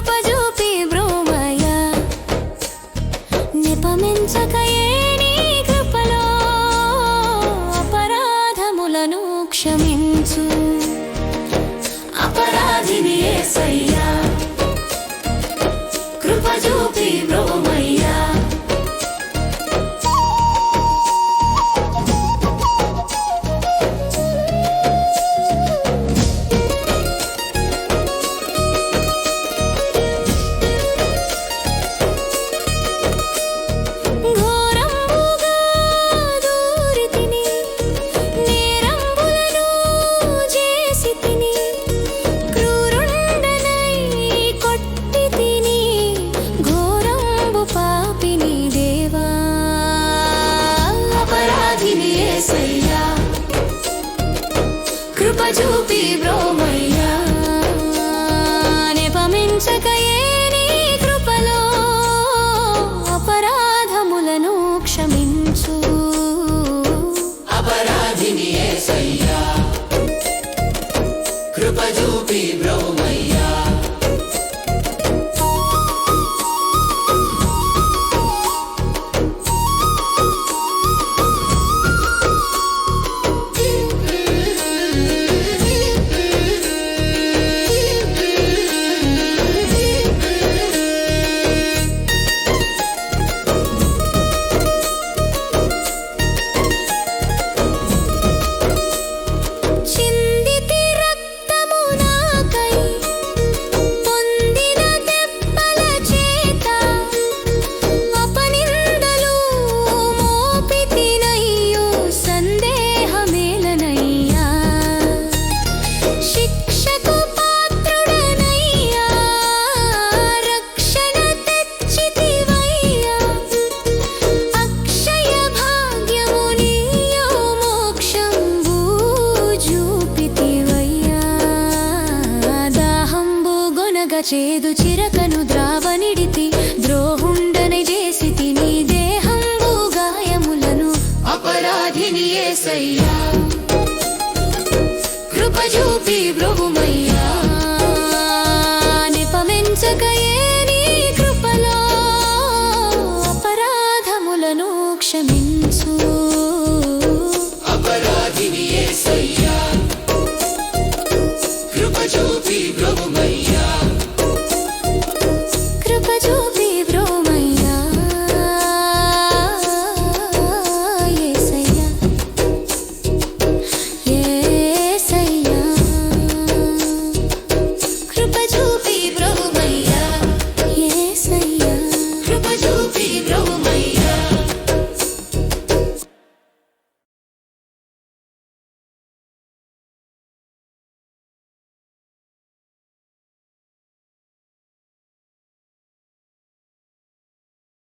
చూపి బ్రోమయ్య నిపమించకయే నీ కృపలో అపరాధములను క్షమించు. అపరాధిని యేసయ్యా కృప చూపి బ్రోమయ్యా. నిపమించకయే చేదు చిరకను ద్రావనిడితి ద్రోహుండనై చేసితి నీ దేహంబు గాయములను. అపరాధిని యేసయ్యా కృప చూపి ప్రభుమయ్యా నిపమించకయే నీ కృపలో అపరాధములను క్షమించు.